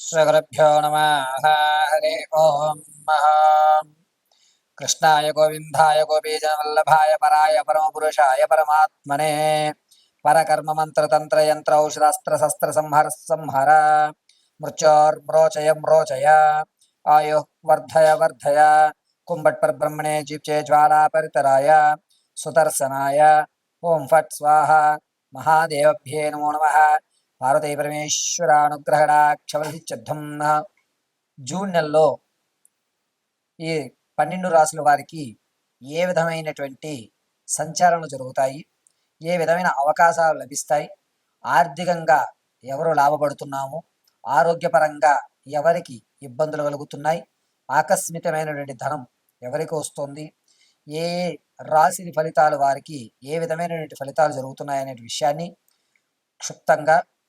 श्रीगुरुभ्यो नमः। हरे महा। कृष्णाय गोविन्दाय गोपीजनवल्लभाय पराय परमपुरुषाय परमात्मने। परकर्ममन्त्रतन्त्रयन्त्रौषधास्त्रशस्त्रसंहर संहर मृत्योर्म्रोचय म्रोचय आयुः वर्धय वर्धय। कुम्भट्परब्रह्मणे जीप्चे ज्वालापरितराय। सुदर्शनाय। ॐ फट् स्वाहा। महादेवभ्ये नमो नमः। పార్వతీ పరమేశ్వర నా. జూన్ నెలలో ఈ పన్నెండు రాసుల వారికి ఏ విధమైనటువంటి సంచారాలు జరుగుతాయి? ఏ విధమైన అవకాశాలు లభిస్తాయి? ఆర్థికంగా ఎవరు లాభపడుతున్నాము? ఆరోగ్యపరంగా ఎవరికి ఇబ్బందులు కలుగుతున్నాయి? ఆకస్మికమైనటువంటి ధనం ఎవరికి వస్తుంది? ఏ ఏ రాశి ఫలితాలు వారికి ఏ విధమైనటువంటి ఫలితాలు జరుగుతున్నాయి అనే విషయాన్ని క్షుప్తంగా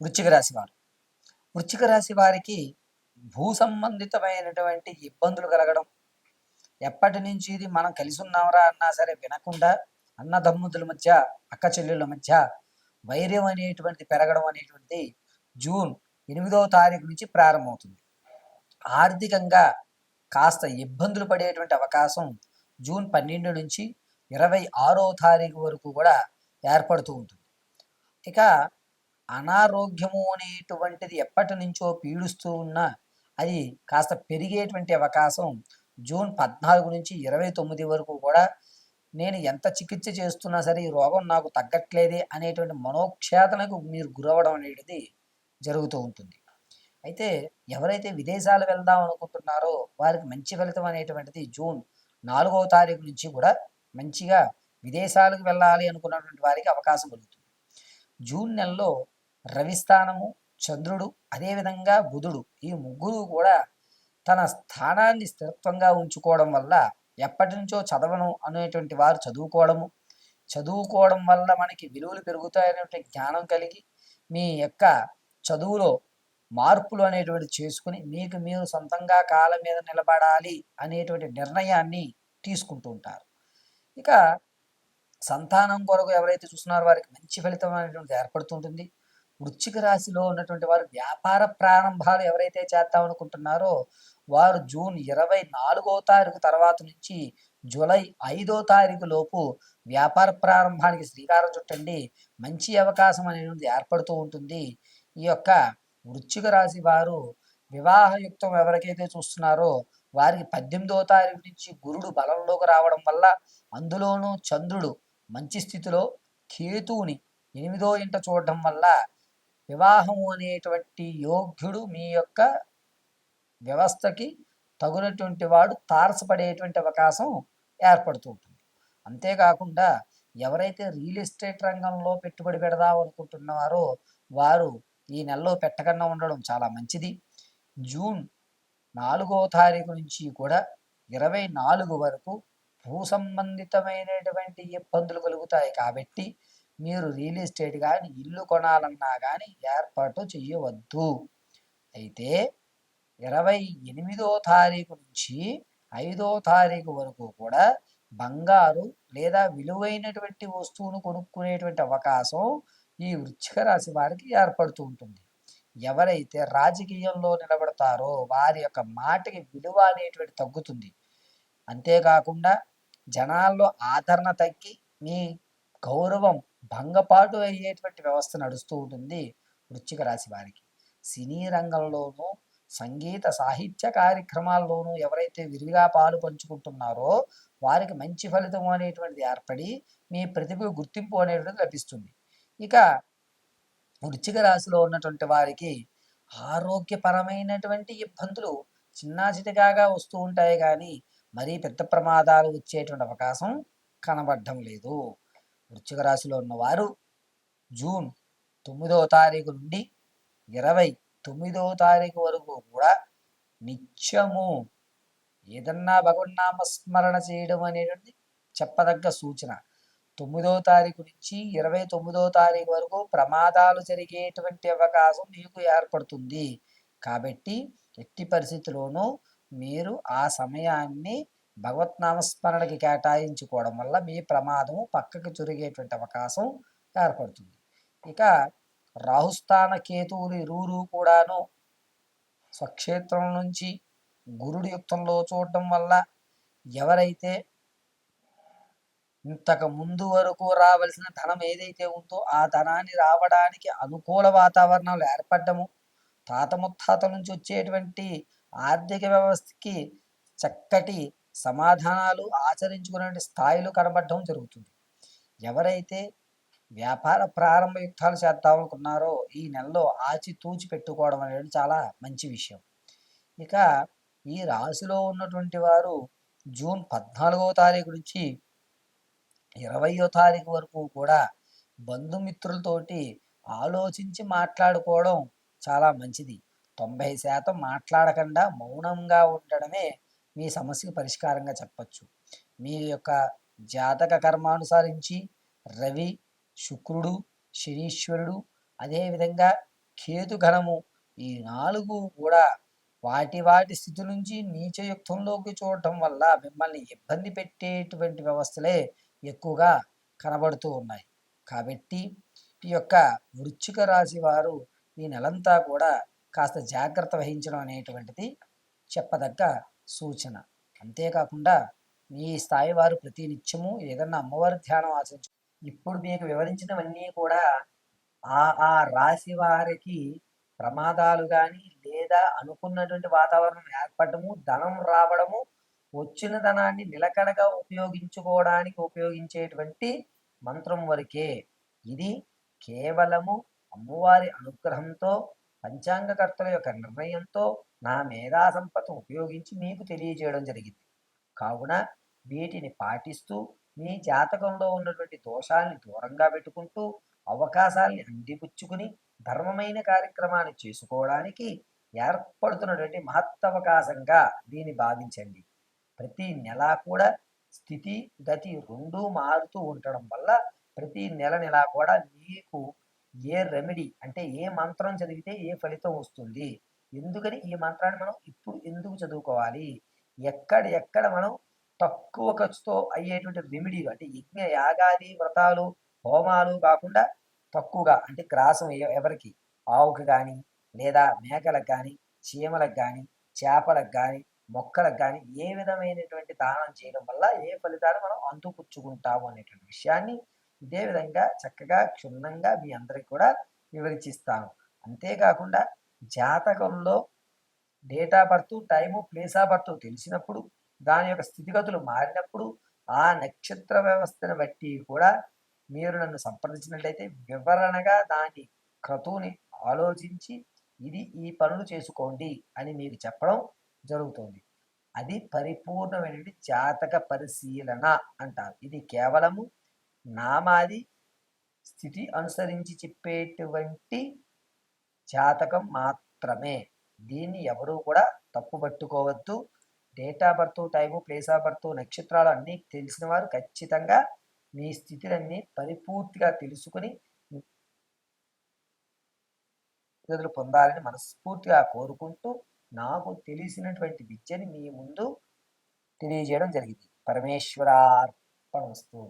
వృశ్చిక రాశి వారు. వృశ్చిక రాశి వారికి భూ సంబంధితమైనటువంటి ఇబ్బందులు కలగడం ఎప్పటి నుంచి ఇది మనం కలిసి ఉన్నామరా అన్నా సరే వినకుండా అన్నదమ్ముతుల మధ్య అక్క చెల్లెళ్ళ మధ్య వైర్యం అనేటువంటిది పెరగడం అనేటువంటిది జూన్ ఎనిమిదవ తారీఖు నుంచి ప్రారంభమవుతుంది. ఆర్థికంగా కాస్త ఇబ్బందులు పడేటువంటి అవకాశం జూన్ పన్నెండు నుంచి ఇరవై ఆరో తారీఖు వరకు కూడా ఏర్పడుతూ ఉంటుంది. ఇక అనారోగ్యము అనేటువంటిది ఎప్పటి నుంచో పీడిస్తూ ఉన్నా అది కాస్త పెరిగేటువంటి అవకాశం జూన్ పద్నాలుగు నుంచి ఇరవై తొమ్మిది వరకు కూడా నేను ఎంత చికిత్స చేస్తున్నా సరే ఈ రోగం నాకు తగ్గట్లేదే అనేటువంటి మనోక్షేతనకు మీరు గురవడం అనేది జరుగుతూ ఉంటుంది. అయితే ఎవరైతే విదేశాలు వెళ్దాం అనుకుంటున్నారో వారికి మంచి ఫలితం అనేటువంటిది జూన్ నాలుగవ తారీఖు నుంచి కూడా మంచిగా విదేశాలకు వెళ్ళాలి అనుకున్నటువంటి వారికి అవకాశం కలుగుతుంది. జూన్ నెలలో రవిస్థానము చంద్రుడు అదేవిధంగా బుధుడు. ఈ ముగ్గురు కూడా తన స్థానాన్ని స్థిరత్వంగా ఉంచుకోవడం వల్ల ఎప్పటి నుంచో చదవను అనేటువంటి వారు చదువుకోవడము. చదువుకోవడం వల్ల మనకి విలువలు పెరుగుతాయనేటువంటి జ్ఞానం కలిగి మీ యొక్క చదువులో మార్పులు అనేటువంటి చేసుకుని మీకు మీరు సొంతంగా కాళ్ళ మీద నిలబడాలి అనేటువంటి నిర్ణయాన్ని తీసుకుంటూ ఉంటారు. ఇక సంతానం కొరకు ఎవరైతే చూస్తున్నారో వారికి మంచి ఫలితం అనేటువంటిది ఏర్పడుతుంటుంది వృశ్చిక రాశిలో ఉన్నటువంటి వారు వ్యాపార ప్రారంభాలు ఎవరైతే చేద్దాం అనుకుంటున్నారో వారు జూన్ ఇరవై నాలుగో తారీఖు తర్వాత నుంచి జూలై ఐదో తారీఖు లోపు వ్యాపార ప్రారంభానికి శ్రీకారం చుట్టండి. మంచి అవకాశం అనేది ఏర్పడుతూ ఉంటుంది. ఈ యొక్క వృశ్చిక రాశి వారు వివాహయుక్తం ఎవరికైతే చూస్తున్నారో వారికి పద్దెనిమిదో తారీఖు నుంచి గురుడు బలంలోకి రావడం వల్ల అందులోనూ చంద్రుడు మంచి స్థితిలో కేతువుని ఎనిమిదో ఇంట చూడడం వల్ల వివాహము అనేటువంటి యోగ్యుడు మీ యొక్క వ్యవస్థకి తగునటువంటి వాడు తారసపడేటువంటి అవకాశం ఏర్పడుతూ ఉంటుంది. అంతేకాకుండా ఎవరైతే రియల్ ఎస్టేట్ రంగంలో పెట్టుబడి పెడదాం అనుకుంటున్నారో వారు ఈ నెలలో పెట్టకుండా ఉండడం చాలా మంచిది. జూన్ నాలుగో తారీఖు నుంచి కూడా ఇరవై నాలుగు వరకు భూ సంబంధితమైనటువంటి ఇబ్బందులు కలుగుతాయి కాబట్టి మీరు రియల్ ఎస్టేట్ కానీ ఇల్లు కొనాలన్నా కానీ ఏర్పాటు చేయవద్దు అయితే ఇరవై ఎనిమిదో తారీఖు నుంచి ఐదో తారీఖు వరకు కూడా బంగారు లేదా విలువైనటువంటి వస్తువును కొనుక్కునేటువంటి అవకాశం ఈ వృచ్చిక రాశి వారికి ఏర్పడుతూ ఉంటుంది. ఎవరైతే రాజకీయంలో నిలబడతారో వారి యొక్క మాటకి విలువ అనేటువంటి తగ్గుతుంది. అంతేకాకుండా జనాల్లో ఆదరణ తగ్గి మీ గౌరవం భంగపాటు అయ్యేటువంటి వ్యవస్థ నడుస్తూ ఉంటుంది వృశ్చిక రాశి వారికి. సినీ రంగంలోనూ సంగీత సాహిత్య కార్యక్రమాల్లోనూ ఎవరైతే విరివిగా పాలు పంచుకుంటున్నారో వారికి మంచి ఫలితం అనేటువంటిది ఏర్పడి మీ ప్రతిభకు గుర్తింపు అనేటువంటిది లభిస్తుంది. ఇక వృశ్చిక రాశిలో ఉన్నటువంటి వారికి ఆరోగ్యపరమైనటువంటి ఇబ్బందులు చిన్నాచిటికాగా వస్తూ ఉంటాయి కానీ మరీ పెద్ద ప్రమాదాలు వచ్చేటువంటి అవకాశం కనబడడం లేదు. వృశ్చిక రాశిలో ఉన్నవారు జూన్ తొమ్మిదవ తారీఖు నుండి ఇరవై తొమ్మిదవ తారీఖు వరకు కూడా నిత్యము ఏదన్నా భగవన్నామస్మరణ చేయడం అనేటువంటి చెప్పదగ్గ సూచన. తొమ్మిదవ తారీఖు నుంచి ఇరవై తొమ్మిదవ తారీఖు వరకు ప్రమాదాలు జరిగేటువంటి అవకాశం మీకు ఏర్పడుతుంది. కాబట్టి ఎట్టి పరిస్థితిలోనూ మీరు ఆ సమయాన్ని భగవత్ నామస్మరణకి కేటాయించుకోవడం వల్ల మీ ప్రమాదం పక్కకు జరిగేటువంటి అవకాశం ఏర్పడుతుంది. ఇక రాహుస్థాన కేతువులు ఇరువురు కూడాను స్వక్షేత్రం నుంచి గురుడి యుక్తంలో చూడటం వల్ల ఎవరైతే ఇంతకు ముందు వరకు రావలసిన ధనం ఏదైతే ఉందో ఆ ధనాన్ని రావడానికి అనుకూల వాతావరణాలు ఏర్పడము తాత ముత్తాత నుంచి వచ్చేటువంటి ఆర్థిక వ్యవస్థకి చక్కటి సమాధానాలు ఆచరించుకునే స్థాయిలో కనబడడం జరుగుతుంది. ఎవరైతే వ్యాపార ప్రారంభ యుక్తాలు చేద్దామనుకున్నారో ఈ నెలలో ఆచి తూచి పెట్టుకోవడం అనేది చాలా మంచి విషయం. ఇక ఈ రాశిలో ఉన్నటువంటి వారు జూన్ పద్నాలుగవ తారీఖు నుంచి ఇరవయో తారీఖు వరకు కూడా బంధుమిత్రులతోటి ఆలోచించి మాట్లాడుకోవడం చాలా మంచిది. తొంభై శాతం మాట్లాడకుండా మౌనంగా ఉండడమే మీ సమస్యకు పరిష్కారంగా చెప్పచ్చు. మీ యొక్క జాతక కర్మానుసరించి రవి శుక్రుడు శనీశ్వరుడు అదేవిధంగా కేతుఘనము ఈ నాలుగు కూడా వాటి వాటి స్థితి నుంచి నీచయుక్తంలోకి చూడటం వల్ల మిమ్మల్ని ఇబ్బంది పెట్టేటువంటి వ్యవస్థలే ఎక్కువగా కనబడుతూ ఉన్నాయి. కాబట్టి ఈ యొక్క వృచ్చిక రాశి వారు ఈ నెలంతా కూడా కాస్త జాగ్రత్త వహించడం అనేటువంటిది చెప్పదగ్గ సూచన. అంతేకాకుండా మీ స్థాయి వారు ప్రతి నిత్యము ఏదన్నా అమ్మవారి ధ్యానం ఆచరించు ఇప్పుడు మీకు వివరించినవన్నీ కూడా ఆ ఆ రాశి వారికి ప్రమాదాలు కానీ లేదా అనుకున్నటువంటి వాతావరణం ఏర్పడము ధనం రావడము వచ్చిన ధనాన్ని నిలకడగా ఉపయోగించుకోవడానికి ఉపయోగించేటువంటి మంత్రం వరకే. ఇది కేవలము అమ్మవారి అనుగ్రహంతో పంచాంగకర్తల యొక్క నిర్ణయంతో నా మేధా సంపద ఉపయోగించి మీకు తెలియజేయడం జరిగింది. కావున వీటిని పాటిస్తూ మీ జాతకంలో ఉన్నటువంటి దోషాల్ని దూరంగా పెట్టుకుంటూ అవకాశాల్ని అందిపుచ్చుకుని ధర్మమైన కార్యక్రమాన్ని చేసుకోవడానికి ఏర్పడుతున్నటువంటి మహత్తవకాశంగా దీన్ని భావించండి. ప్రతి నెల కూడా స్థితి గతి రెండూ మారుతూ ఉండడం వల్ల ప్రతి నెల నెల కూడా మీకు ఏ రెమెడీ అంటే ఏ మంత్రం చదివితే ఏ ఫలితం వస్తుంది? ఎందుకని ఈ మంత్రాన్ని మనం ఇప్పుడు ఎందుకు చదువుకోవాలి? ఎక్కడ ఎక్కడ మనం తక్కువ ఖర్చుతో అయ్యేటువంటి రెమెడీలు అంటే యజ్ఞ యాగాది వ్రతాలు హోమాలు కాకుండా తక్కువగా అంటే గ్రాసం ఎవరికి? ఆవుకి కానీ లేదా మేకలకు కానీ చీమలకు కానీ చేపలకు కానీ మొక్కలకు కానీ ఏ విధమైనటువంటి దానం చేయడం వల్ల ఏ ఫలితాలు మనం అంతుపుచ్చుకుంటాము అనేటువంటి విషయాన్ని ఇదే విధంగా చక్కగా క్షుణ్ణంగా మీ అందరికి కూడా వివరించిస్తాను. అంతేకాకుండా జాతకంలో date of birth time place of birth తెలిసినప్పుడు దాని యొక్క స్థితిగతులు మారినప్పుడు ఆ నక్షత్ర వ్యవస్థను బట్టి కూడా మీరు నన్ను సంప్రదించినట్లయితే వివరణగా దాని క్రతువుని ఆలోచించి ఇది ఈ పనులు చేసుకోండి అని మీకు చెప్పడం జరుగుతుంది. అది పరిపూర్ణమైనటువంటి జాతక పరిశీలన అంటారు. ఇది కేవలము నామాది స్థితి అనుసరించి చెప్పేటువంటి జాతకం మాత్రమే. దీన్ని ఎవరూ కూడా తప్పు పట్టుకోవద్దు. Date of birth time place of birth నక్షత్రాలు అన్నీ తెలిసిన వారు ఖచ్చితంగా మీ స్థితిలన్నీ పరిపూర్తిగా తెలుసుకుని పొందాలని మనస్ఫూర్తిగా కోరుకుంటూ నాకు తెలిసినటువంటి విద్యని మీ ముందు తెలియజేయడం జరిగింది. పరమేశ్వరార్పణ వస్తువు.